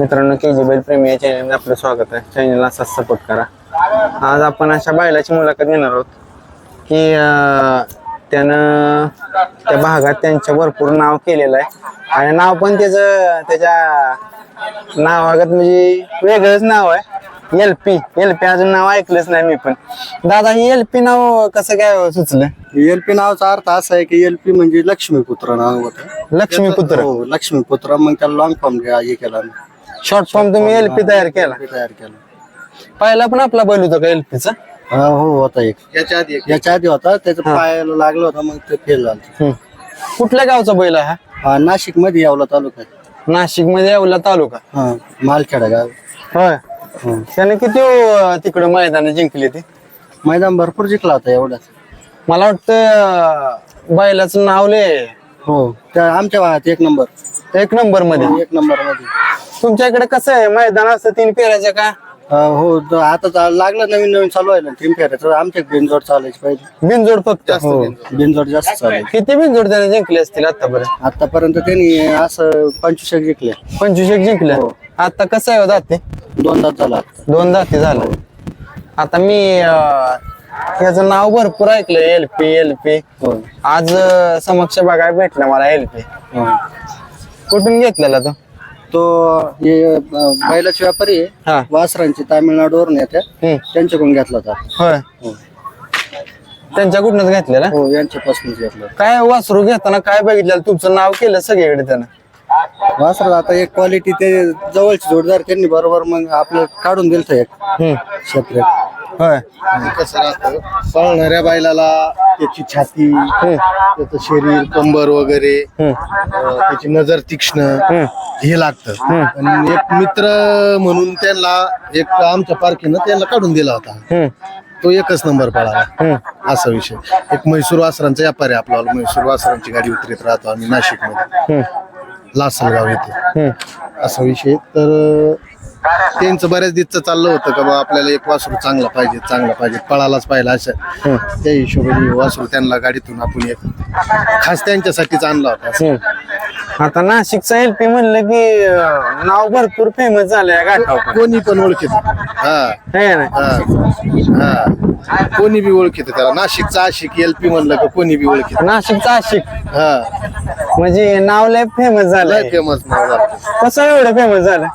मित्रांनो के जी बैल प्रेमी या चॅनलमध्ये आपलं स्वागत आहे. चॅनलला असाच सपोर्ट करा. आज आपण अशा बैलाची मुलाखत घेणार आहोत की त्यानं त्या भागात त्यांचं भरपूर नाव केलेलं आहे. आणि नाव पण त्याचं त्याच्या नावागत म्हणजे वेगळंच नाव आहे. एल पी एल पी अजून नाव ऐकलंच नाही मी पण. दादा हे एल पी नाव कसं काय सुचलं? एलपी नावाचा अर्थ असा आहे की एलपी म्हणजे लक्ष्मीपुत्र नाव होतं. लक्ष्मीपुत्र. हो लक्ष्मीपुत्र मग त्याला लॉंग फॉर्म हे केला शॉर्ट फॉर्म तुम्ही एल पी तयार केला. तयार केला. पहिला पण आपला बैल होता का एल पीचा हा, हो होता एक. याच्या आधी याच्या आधी होता त्याच्या पायाला लागलं होतं मग ते फेल झालं. कुठल्या गावचा बैल आहे हा? हा नाशिकमध्ये यावला तालुका आहे. नाशिकमध्ये येवला तालुका. हा मालखेडा गाव. होय. हं. त्याने किती अं, तिकडे मैदान जिंकली ते? मैदान भरपूर जिंकला होता एवढाच. मला वाटतं अं, बैलाचं नाव लय हो त्या आमच्या भागात एक नंबर. एक नंबरमध्ये एक नंबरमध्ये तुमच्याकडे कसं आहे? मैदान असतं तीन पेऱ्याचं का? हा, हो आता चा- लागलं नवीन नवीन चालू आहे ना टीम फेऱ्याचं. आमच्या बिनजोड चालायची पाहिजे. बिनजोड फक्त? हो. बिनजोड. जास्त चालायची किती बिनजोड त्याने जिंकले असतील आतापर्यंत? आतापर्यंत त्यांनी असं पंचवीस एक जिंकले. पंचवीस एक जिंकल्या आता कसं आहे हो दाते? दोनदा झाला दोन दाते झालं. आता मी अं, याचं नाव भरपूर ऐकलं एल पी एल पी. हो. आज अं, समक्ष बघायला भेटलं मला एल पी. हो. कुठून घेतलेला तो? तो हे अं, बैलाचे व्यापारी आहे. हा. वासरांची तामिळनाडूवरून हम्म. त्यांच्याकडून घेतला होता. होय. हो. त्यांच्याकडूनच घेतलेला? हो यांच्यापासूनच घेतला. काय वासरू घेताना काय बघितलं तुमचं नाव केलं सगळीकडे त्यानं? वासरात आता एक क्वालिटी ते जवळचे जोडदार त्यांनी बरोबर मग आपलं काढून दिलं एक. हम्म. सेपरेट होय कसं राहतं पळणाऱ्या बैलाला त्याची छाती त्याचं शरीर कंबर वगैरे. अं, त्याची नजर तीक्ष्ण. हे लागतं आणि एक मित्र म्हणून त्यांना एक आमच्या पार्कीनं त्यांना काढून दिला होता. तो एकच नंबर पळाला. असा विषय एक म्हैसूर वासरांचा व्यापारी आहे आपल्याला म्हैसूर वासरांची गाडी उतरत राहतो आम्ही नाशिकमध्ये. लासलगाव येथे हम्म. असा विषय तर त्यांचं बऱ्याच दिवस चाललं होतं का बा आपल्याला एक वासरू चांगला पाहिजे चांगला पाहिजे पळालाच पाहिजे असं त्या हिशोबाने वासरू त्यांना गाडीतून आपण एक खास त्यांच्यासाठीच आणला होता. आता नाशिकचा एल पी म्हणलं की अं, नाव भरपूर फेमस झालंय कोणी पण ओळखीत. हा. है ना? हा. हा. कोणी बी ओळखीत त्याला. नाशिकचा आशिक एल पी म्हणलं का कोणी बी ओळखीत? नाशिकचा आशिक. हा. म्हणजे नाव लय फेमस लय झालंय फेमस नाव झालं. कसं एवढं फेमस झालं?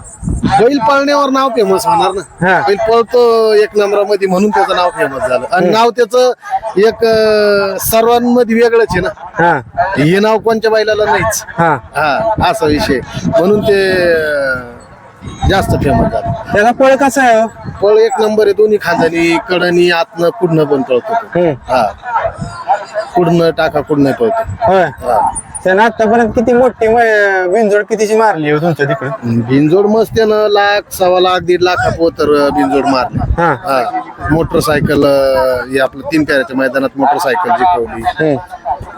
बैल पाळण्यावर नाव फेमस होणार. ना? बैल पळतो एक नंबरामध्ये म्हणून त्याचं नाव फेमस झालं. आणि नाव त्याचं एक अं, सर्वांमध्ये वेगळंच आहे ना? हा. हे नाव कोणत्या बैलाला नाहीच. हा. हा असा विषय. म्हणून ते अं, जास्त फेमस झालं. त्याला पळ कसा आहे हो? पळ एक नंबर आहे. दोन्ही खांदानी कडनी आतनं कुडणं पण पळतो तो. हम्म. हा. कुडणं टाका कुडणं पळतो. होय. हा. त्यानं आतापर्यंत किती मोठी म- बिनजोड कितीची मारली हो तुमच्या तिकडे? बिनजोड मस्त त्यानं लाख सव्वा लाख दीड लाखापोतर बिनजोड मारले. हा. हा. मोटरसायकल अं, हे आपलं तीन फेऱ्याच्या मैदानात मोटरसायकल जिंकवली. हम्म.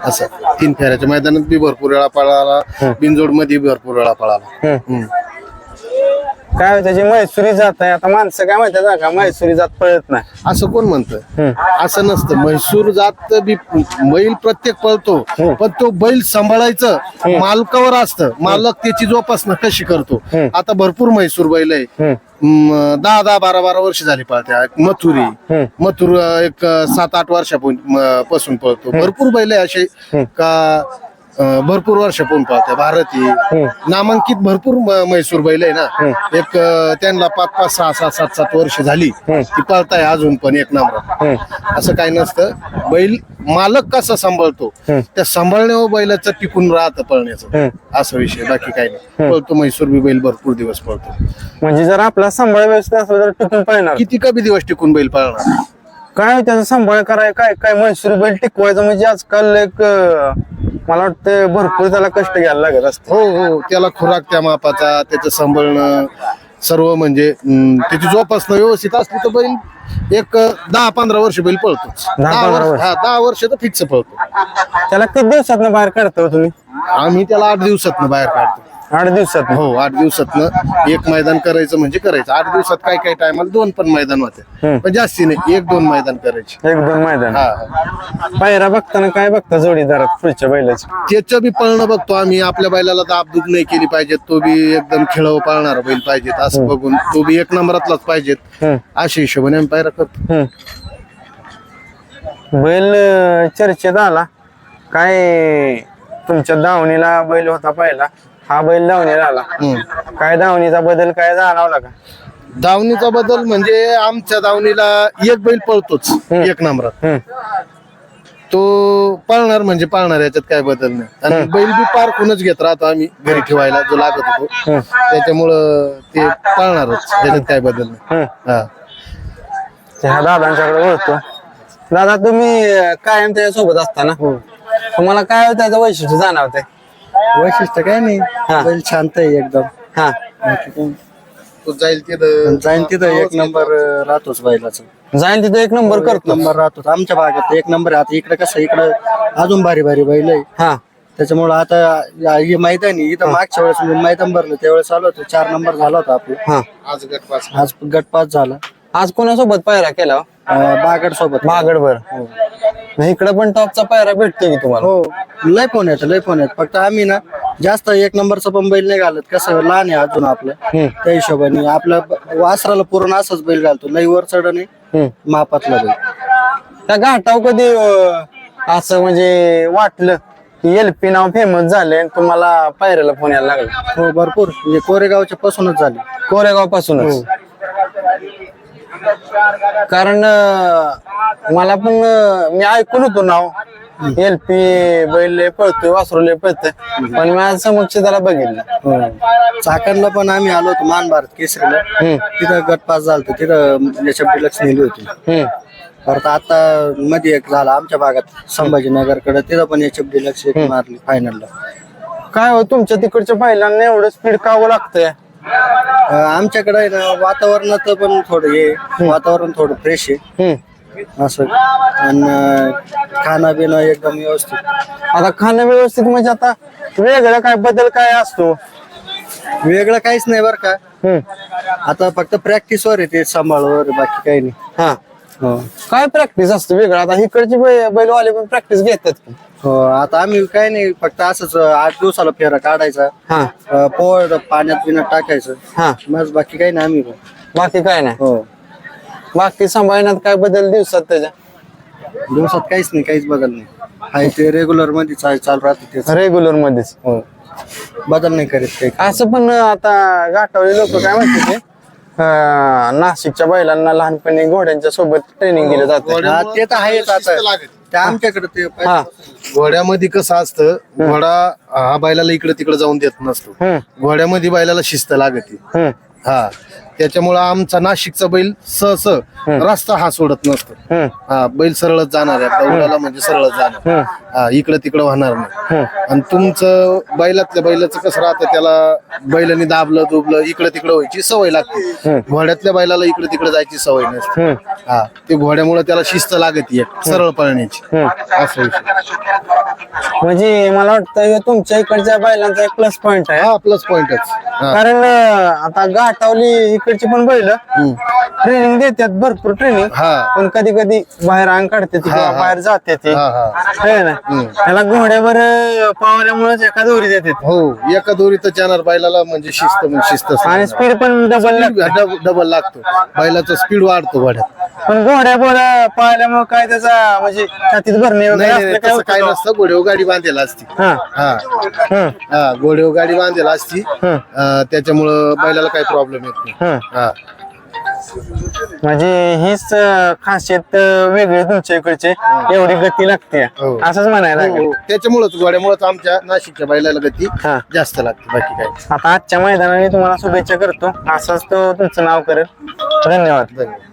असं. तीन फेऱ्याच्या मैदानात बी भरपूर वेळा पळाला. बिनजोडमध्ये भरपूर वेळा पळाला. हम्म. हम्म. काय त्याची मैसुरी जात आहे आता माणसं काय म्हणतात का मैसुरी जात पळत नाही. असं कोण म्हणतं. असं नसतं. म्हैसूर जात बी बैल प्रत्येक पळतो पण तो बैल सांभाळायचं मालकावर असतं. मालक त्याची जोपासना कशी करतो? आता भरपूर म्हैसूर बैल आहे. म, दहा दहा बारा बारा वर्ष झाली पळत्या एक मथुरी. मथुर एक सात आठ वर्षापासून पळतो. भरपूर बैल आहे असे का अं, भरपूर वर्षापासून पळत्या भारती. नामांकित भरपूर म- म्हैसूर बैल आहे ना. एक अं, त्यांना पाच पाच सहा सहा सात सात वर्ष झाली. ती पळताय अजून पण एक नंबर. असं काही नसतं. बैल मालक कसा सांभाळतो? त्या सांभाळण्यावर बैलाचं टिकून राहतं पळण्याचं. असा विषय बाकी काही नाही. पळतो म्हैसूर बी बैल भरपूर दिवस पळतो. म्हणजे जर आपला सांभाळ व्यवस्थित असला तर टिकून पाहणार किती कमी दिवस टिकून बैल पळणार? काय त्याचा सांभाळ कराय काय काय म्हैसूर बैल टिकवायचं? म्हणजे आजकाल एक अं, मला वाटतं भरपूर त्याला कष्ट घ्यायला लागत असते हो हो. त्याला खुराक त्या मापाचा त्याचं सांभाळणं सर्व म्हणजे अं, त्याची जोपासना व्यवस्थित असली तर बैल एक अं, दहा पंधरा वर्ष बैल पळतोच. दहा दहा पंधरा वर्ष वर्ष. हा दहा वर्ष तर फिक्स पळतो. त्याला किती दिवसात बाहेर काढतो तुम्ही? आम्ही त्याला आठ दिवसात बाहेर काढतो. आठ दिवसात हो आठ दिवसातनं एक मैदान करायचं म्हणजे करायचं. आठ दिवसात काय काय टायमाला दोन पण मैदान होते. पण जास्ती नाही एक दोन मैदान करायचे. एक दोन मैदान. हा. पायरा बघताना काय बघता जोडीदारात पुढच्या बैलाची? त्याचं बी पळणं बघतो आम्ही. आपल्या बैलाला दाबदूब नाही केली पाहिजे तो बी एकदम खेळव पाळणारा बैल पाहिजेत असं बघून. तो बी एक नंबरातलाच पाहिजेत. अशा हिशोबाने आम्ही पायरा करतो. बैल चर्चेत आला. काय तुमच्या दावणीला बैल होता पहिला? हा बैल दावणीला आला. काय दावणीचा बदल काय जाणवला का? दावणीचा बदल म्हणजे आमच्या दावणीला एक बैल पळतोच एक नंबरात. हम्म, तो पळणार म्हणजे पळणार याच्यात काय बदल नाही. आणि बैल बी पारखूनच घेत राहतो आम्ही घरी ठेवायला जो लागत होतो. त्याच्यामुळं ते पळणारच याच्यात काय बदल नाही. हम्म. हा. ते दादांच्याकडे ओळखतो दादा तुम्ही अं, कायम त्याच्यासोबत असताना तुम्हाला काय त्याचं वैशिष्ट्य जाणवतंय? वैशिष्ट्य काय नाही. हा. बैल शांत आहे एकदम. हा. तो जाईल तिथं. जाईन तिथं एक नंबर अं, राहतोच बैलाचा. जाईल तिथे एक नंबर एक करतो नंबर राहतोच. आमच्या भागात एक नंबर आहे. आता इकडे कसं इकडं अजून भारी भारी बैल आहे. हा. त्याच्यामुळे आता या- हे मैदानी इथं मागच्या वेळेस मी मैदान भरलं त्यावेळेस आलो होतो. चार नंबर झाला होता आपला. हा. आज गटपास आज गट पास झाला. आज कोणासोबत पायरा केला? हो? अं, बागड सोबत बागडभर इकडे पण टॉपचा पायरा भेटतोय की तुम्हाला? हो. लय फोन येत लय फोन येत. फक्त आम्ही ना जास्त एक नंबरचं पण बैल नाही घालत. कसं लहान आहे अजून आपलं. त्या हिशोबाने. आपल्या ब- वासराला पूर्ण असंच बैल घालतो. लई वर चढ नाही हम्म. मापातला बैल. त्या घाटाव कधी अं, असं म्हणजे वाटलं की एलपी नाव फेमस झाले आणि तुम्हाला पायऱ्याला फोन यायला लागला? हो भरपूर. म्हणजे कोरेगावच्या पासूनच झाले. कोरेगाव पासूनच कारण अं, मला पण अं, मी ऐकून होतो नाव एलपी बैल लय पळतोय वासरू लय पळतोय पण मी आज समक्ष त्याला बघितलं हो. चाकणला पण आम्ही आलो होतो मान भारत केसरीला. तिथं गट पास झालं होतं. तिथं याच्या डिलक्स नेली होती हम्म. परत आता मध्ये एक झाला आमच्या भागात संभाजीनगरकडे तिथं पण याच्या डिलक्स एक मारली फायनलला काय हो तुमच्या तिकडच्या बैलांना एवढं स्पीड कावं लागतंय आमच्याकडे आहे ना वातावरणाचं पण थोडं हे वातावरण थोडं फ्रेश आहे हम्म. असं. आणि खाणं पिणं एकदम व्यवस्थित. आता खाणं व्यवस्थित म्हणजे आता वेगळं काय बदल काय असतो? वेगळं काहीच नाही बरं का. हम्म. आता फक्त प्रॅक्टिस वर आहे ते सांभाळवर बाकी काही नाही. हा. हो. काय प्रॅक्टिस असते वेगळं? आता इकडचे बै- बैलवाले पण प्रॅक्टिस घेतात की. हो आता आम्ही काय नाही फक्त असंच आठ दिवसाला फेरा काढायचा. हा. अं, पोळ पाण्यात पिण्यात टाकायचं. हा. बस बाकी काही नाही आम्ही पण. बाकी काय नाही. हो. बाकी सांभाळण्यात काय बदल दिवसात त्याच्या? दिवसात काहीच नाही काहीच बदल नाही. आहे ते रेग्युलरमध्ये चा- चालू राहते तेच. रेग्युलर मध्येच. हो. बदल नाही करीत काही. असं पण आता गाठवले लोक काय म्हणते ते? अं, नाशिकच्या बैलांना लहानपणी घोड्यांच्या सोबत ट्रेनिंग दिलं जातं. हा ते तर आहेच आता. ते आमच्याकडे ते हा. घोड्यामध्ये कसं असतं घोडा हा बैलाला इकडे तिकडे जाऊन देत नसतो. हम्म. घोड्यामध्ये बैलाला शिस्त लागते. हम्म. हा. त्याच्यामुळं आमचा नाशिकचा बैल सहस रस्ता हा सोडत नसतो. हा. बैल सरळच जाणार आहे. दौडाला म्हणजे सरळच जाणार. हा. इकडे तिकडे होणार नाही. आणि तुमचं बैलातल्या बैलाचं कसं राहतं त्याला बैलांनी दाबलं दुबलं इकडे तिकडे व्हायची सवय लागते. घोड्यातल्या बैलाला इकडे तिकडे जायची सवय नसते. हा. ते घोड्यामुळे त्याला शिस्त लागते एक सरळ पळण्याची. असं विषय म्हणजे मला वाटतं हे तुमच्या इकडच्या बैलांचा एक प्लस पॉइंट आहे. हा प्लस पॉइंटच कारण अं, आता गाठावली इकडची पण बैल. ट्रेनिंग देतात भरपूर ट्रेनिंग हा. पण कधी कधी बाहेर अंग काढते ती किंवा. बाहेर जाते ती. हा हा. है ना? त्याला घोड्यावर पावल्यामुळे एका दोरी देते हो एका दोरीत जाणार बैलाला म्हणजे शिस्त म्हणजे शिस्त आणि स्पीड पण डबल डबल लागतो. बैलाचा स्पीड वाढतो घोड्यात. पण घोड्यावर पाहिल्यामुळे काय त्याचा म्हणजे छातीत भरणे वगैरे नाही नाही असलं काय तसं काय होतं? नसतं. घोडेव गाडी बांधलेला असती. हा. हा. हम्म, हा घोडेव गाडी बांधलेला असती. हम्म. अं, त्याच्यामुळं बैलाला काही प्रॉब्लेम येत नाही. हम्म. हा. म्हणजे हीच अं, खासियत अं, वेगळी तुमच्या इकडचे. एवढी गती लागते. हो. असंच म्हणायला लागेल. हो, त्याच्यामुळेच आमच्या नाशिकच्या बैलाला गती हा. जास्त लागते. बाकी काय? आता आजच्या मैदानाने तुम्हाला शुभेच्छा करतो. असंच तो तुमचं नाव करेल. धन्यवाद. धन्यवाद.